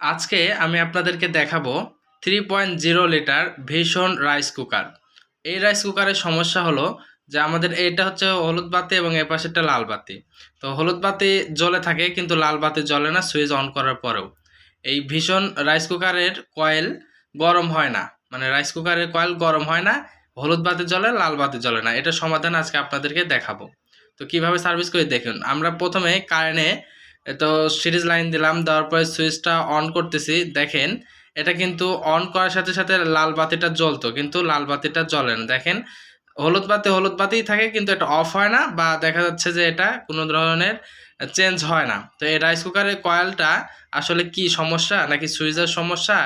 আজকে আমি আপনাদেরকে দেখাবো three point zero litre vision rice cooker এই রাইস কুকারের সমস্যা হলো যে আমাদের এটা হচ্ছে হলুদ বাতি এবং এ পাশেরটা লাল বাতি। তো হলুদ বাতি জ্বলে থাকে কিন্তু লাল বাতি জ্বলে না, সুইচ অন করার পরেও। এই ভীষণ রাইস কুকারের কয়েল গরম হয় না। মানে রাইস কুকারের কয়েল গরম হয় না, হলুদ বাতি জ্বলে, লাল বাতি জ্বলে না। এটা সমাধান আজকে আপনাদেরকে দেখাবো। তো কীভাবে সার্ভিস করে? দেখুন, আমরা প্রথমে কারেন্টে তো সিরিজ লাইন দিলাম, দেওয়ার পরে সুইচটা অন করতেছি। দেখেন, এটা কিন্তু অন করার সাথে সাথে লাল বাতিটা জ্বলতো, কিন্তু লাল বাতিটা জ্বলে না। দেখেন, হলুদ বাতি হলুদ বাতিই থাকে, কিন্তু এটা অফ হয় না বা দেখা যাচ্ছে যে এটা কোনো ধরনের চেঞ্জ হয় না। তো এই রাইস কুকারের কয়েলটা আসলে কি সমস্যা, নাকি সুইচের সমস্যা,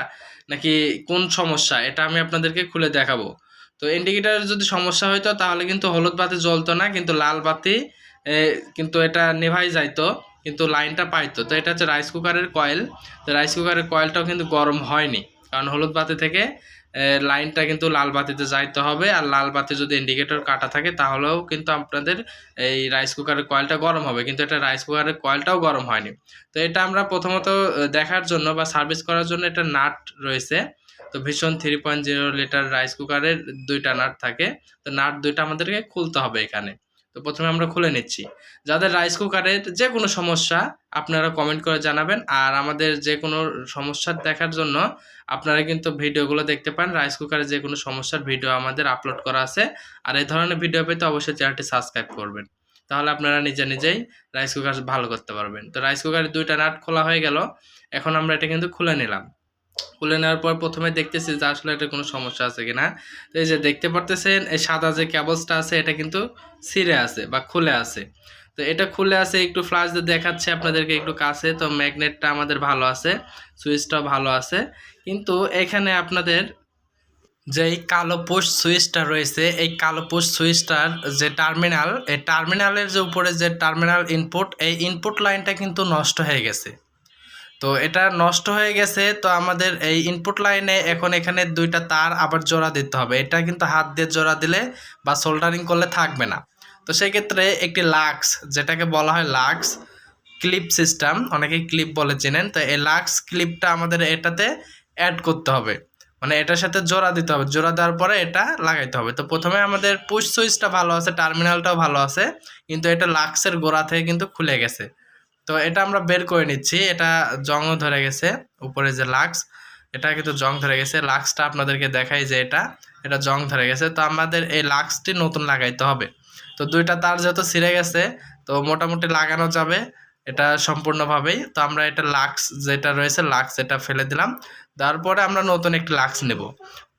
নাকি কোন সমস্যা, এটা আমি আপনাদেরকে খুলে দেখাবো। তো ইন্ডিকেটারের যদি সমস্যা হইতো, তাহলে কিন্তু হলুদ বাতি জ্বলতো না, কিন্তু লাল বাতি কিন্তু এটা নেভাই যাইতো। কিন্তু লাইনটা পাইতো তো। এটা হচ্ছে রাইস কুকারের কয়েল তো রাইস কুকারের কয়েলটাও কিন্তু গরম হয়নি। কারণ হলুদ বাতি থেকে লাইনটা কিন্তু লাল বাতিতে যাইতে হবে। আর লাল বাতি যদি ইন্ডিকেটর কাটা থাকে, তাহলেও কিন্তু আপনাদের এই রাইস কুকারের কয়েলটা গরম হবে। কিন্তু এটা রাইস কুকারের কয়েলটাও গরম হয়নি। তো এটা আমরা প্রথমত দেখার জন্য বা সার্ভিস করার জন্য একটা নাট রয়েছে। তো vision three point zero litre rice কুকারের দুইটা নাট থাকে। তো নাট দুইটা আমাদেরকে খুলতে হবে এখানে। তো প্রথমে আমরা খুলে নিচ্ছি। যাদের রাইস কুকারের যে কোনো সমস্যা আপনারা কমেন্ট করে জানাবেন আর আমাদের যে কোনো সমস্যা দেখার জন্য আপনারা কিন্তু ভিডিওগুলো দেখতে পান। রাইস কুকারের যে কোনো সমস্যার ভিডিও আমাদের আপলোড করা আছে। আর এই ধরনের ভিডিও পেতে অবশ্যই চ্যানেলটি সাবস্ক্রাইব করবেন। তাহলে আপনারা নিজে নিজেই রাইস কুকার ভালো করতে পারবেন। তো রাইস কুকারের দুইটা নাট খোলা হয়ে গেল। এখন আমরা এটা কিন্তু খুলে নিলাম। খুলে নেওয়ার পর প্রথমে দেখতেছি যে আসলে এটা কোনো সমস্যা আছে কিনা। তো এই যে দেখতে পারতেছেন, এই সাদা যে ক্যাবলসটা আছে, এটা কিন্তু ছিঁড়ে আছে বা খুলে আছে। তো এটা খুলে আছে, একটু ফ্লাশ দিয়ে দেখাচ্ছে আপনাদেরকে একটু কাছে। তো ম্যাগনেটটা আমাদের ভালো আছে সুইচটাও ভালো আছে। কিন্তু এখানে আপনাদের যে এই কালো পোস্ট সুইচটা রয়েছে, এই কালো পোস্ট সুইচটার যে টার্মিনাল এই টার্মিনালের যে উপরে যে টার্মিনাল ইনপুট এই ইনপুট লাইনটা কিন্তু নষ্ট হয়ে গেছে। তো এটা নষ্ট হয়ে গেছে, তো আমাদের এই ইনপুট লাইনে এখন এখানে দুইটা তার আবার জোড়া দিতে হবে। এটা কিন্তু হাত দিয়ে জোড়া দিলে বা সোল্ডারিং করলে থাকবে না। তো সেক্ষেত্রে একটি লাক্স, যেটাকে বলা হয় লাক্স ক্লিপ সিস্টেম অনেকে ক্লিপ বলে চেনেন, তো এই লাক্স ক্লিপটা আমাদের এটাতে অ্যাড করতে হবে। মানে এটার সাথে জোড়া দিতে হবে। জোড়া দেওয়ার পরে এটা লাগাইতে হবে। তো প্রথমে আমাদের পুশ সুইচটা ভালো আছে টার্মিনালটাও ভালো আছে, কিন্তু এটা লাক্সের গোড়া থেকে কিন্তু খুলে গেছে। তো এটা আমরা বের করে নিচ্ছি। এটা জংও ধরে গেছে, উপরে যে লাক্স, এটা কিন্তু জং ধরে গেছে। লাক্সটা আপনাদেরকে দেখাই যে এটা এটা জং ধরে গেছে। তো আমাদের এই লাক্সটি নতুন লাগাইতে হবে। তো দুইটা তার যেহেতু ছিঁড়ে গেছে, তো মোটামুটি লাগানো যাবে এটা সম্পূর্ণভাবেই। তো আমরা এটা লাক্স যেটা রয়েছে, লাক্স এটা ফেলে দিলাম। তারপরে আমরা নতুন একটি লাক্স নেব।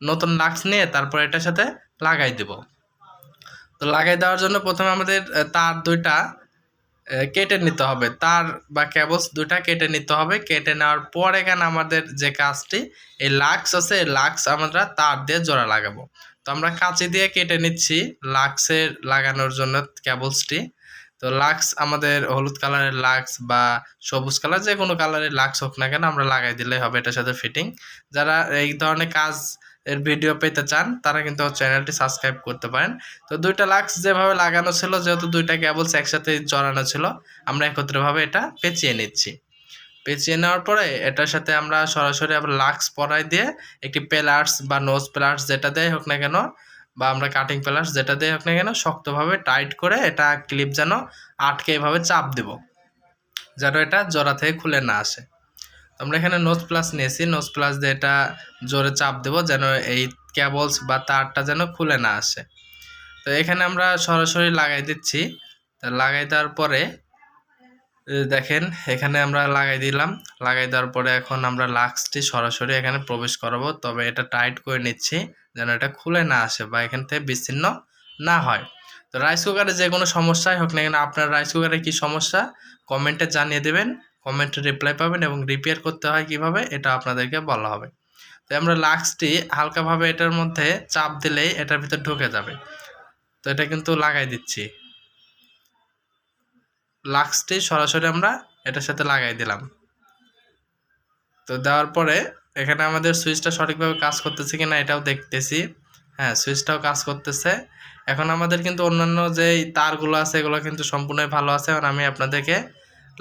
নতুন লাক্স নিয়ে তারপর এটার সাথে লাগাই দেব। তো লাগাই দেওয়ার জন্য প্রথমে আমাদের তার দুইটা কেটে নিতে হবে। তার বা ক্যাবলস দুটা কেটে নিতে হবে। কেটে নেওয়ার পর এখানে আমাদের যে কাজটি, এই লাক্স আছে, এই লাক্স আমরা তার দিয়ে জোড়া লাগাবো। তো আমরা কাঁচি দিয়ে কেটে নিচ্ছি লাক্সের লাগানোর জন্য ক্যাবলসটি তো লাক্স আমাদের হলুদ কালারের লাক্স বা সবুজ কালার, যে কোনো কালারের লাক্স হোক না কেন আমরা লাগাই দিলেই হবে এটার সাথে ফিটিং যারা এই ধরনের কাজ এর ভিডিও পেতে চান, তারা কিন্তু চ্যানেলটি সাবস্ক্রাইব করতে পারেন। তো দুইটা লাক্স যেভাবে লাগানো ছিল, যেহেতু দুইটা কেবলস একসাথে জড়ানো ছিল, আমরা একত্রিতভাবে এটা পেঁচিয়ে নিচ্ছি। পেঁচিয়ে নেওয়ার পরে এটার সাথে আমরা সরাসরি আবার লাক্স পরাই দিয়ে একটি পেলার্স বা নোজ পেলার্স যেটা দেয় হোক না কেন বা আমরা কাটিং প্লাস যেটা দিয়ে আপনি কেন শক্তভাবে টাইট করে এটা ক্লিপ যেন আটকে এভাবে চাপ দেব, যেন এটা জোড়া থেকে খুলে না আসে। আমরা এখানে নোজ প্লাস নিয়েছি নোজ প্লাস দিয়ে এটা জোরে চাপ দেব যেন এই ক্যাবলস বা তারটা যেন খুলে না আসে। তো এখানে আমরা সরাসরি লাগাই দিচ্ছি, তো লাগাই দেওয়ার পরে দেখেন, এখানে আমরা লাগাই দিলাম। লাগাই দেওয়ার পরে এখন আমরা লাক্সটি সরাসরি এখানে প্রবেশ করাবো। তবে এটা টাইট করে নিচ্ছি যেন এটা খুলে না আসে বা এখান থেকে বিচ্ছিন্ন না হয়। তো রাইস কুকারে যে কোনো সমস্যাই হোক না কেন, আপনার রাইস কুকারে কী সমস্যা? কমেন্টে জানিয়ে দেবেন। কমেন্টে রিপ্লাই পাবেন এবং রিপেয়ার করতে হয় কীভাবে, এটা আপনাদেরকে বলা হবে। তো আমরা লাক্সটি হালকাভাবে এটার মধ্যে চাপ দিলেই এটার ভিতর ঢুকে যাবে। তো এটা কিন্তু লাগাই দিচ্ছি। লাক্সটি সরাসরি আমরা এটার সাথে লাগাই দিলাম। তো দেওয়ার পরে এখানে আমাদের সুইচটা সঠিকভাবে কাজ করতেছে কিনা এটাও দেখতেছি। হ্যাঁ সুইচটাও কাজ করতেছে। এখন আমাদের কিন্তু অন্যান্য যে তারগুলো আছে, এগুলো কিন্তু সম্পূর্ণই ভালো আছে। আর আমি আপনাদেরকে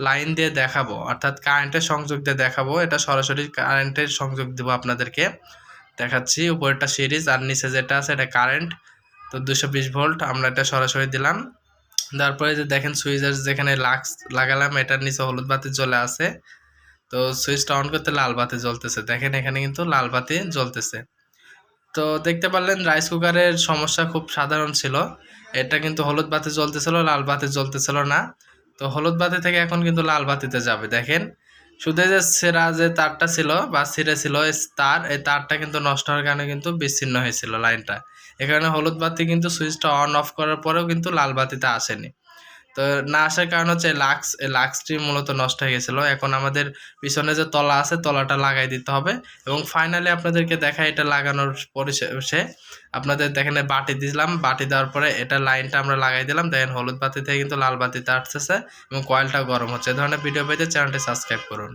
লাইন দিয়ে দেখাবো, অর্থাৎ কারেন্টের সংযোগ দিয়ে দেখাবো। এটা সরাসরি কারেন্টের সংযোগ দেবো আপনাদেরকে। দেখাচ্ছি উপরেরটা সিরিজ, আর নিচে যেটা আছে, এটা কারেন্ট। তো দুশো ভোল্ট, আমরা এটা সরাসরি দিলাম। তারপরে যে দেখেন সুইচের যেখানে লাক্স লাগালাম এটার নিচে হলুদ বাতি জ্বলে আছে। তো সুইচটা অন করতে লাল বাতি জ্বলতেছে। দেখেন এখানে কিন্তু লাল বাতি জ্বলতেছে। তো দেখতে পারলেন রাইস কুকারের সমস্যা খুব সাধারণ ছিল। এটা কিন্তু হলুদ বাতি জ্বলতেছিল, লাল বাতি জ্বলতেছিল না। তো হলুদ বাতি থেকে এখন কিন্তু লাল বাতিতে যাবে, দেখেন। শুধু যে সেরা যে তারটা ছিল বা ছিঁড়ে ছিল তার এই তারটা কিন্তু নষ্ট হওয়ার কারণে কিন্তু বিচ্ছিন্ন হয়েছিল লাইনটা। এ কারণে হলুদ বাতি কিন্তু সুইচটা অন অফ করার পরেও কিন্তু লাল বাতিতে আসেনি। তো না আসার কারণ হচ্ছে লাক্স লাক্সটি মূলত নষ্ট হয়ে গেছিল। এখন আমাদের পিছনে যে তলা আছে, তলাটা লাগাই দিতে হবে। এবং ফাইনালি আপনাদেরকে দেখা এটা লাগানোর পরিশেষে। আপনাদের দেখেন বাটি দিলাম, বাটি দেওয়ার পরে এটা লাইনটা আমরা লাগাই দিলাম। দেখেন হলুদ বাতি থেকে কিন্তু লাল বাতিতে আসতেছে এবং কয়েলটা গরম হচ্ছে। এ ধরনের ভিডিও পেতে চ্যানেলটি সাবস্ক্রাইব করুন।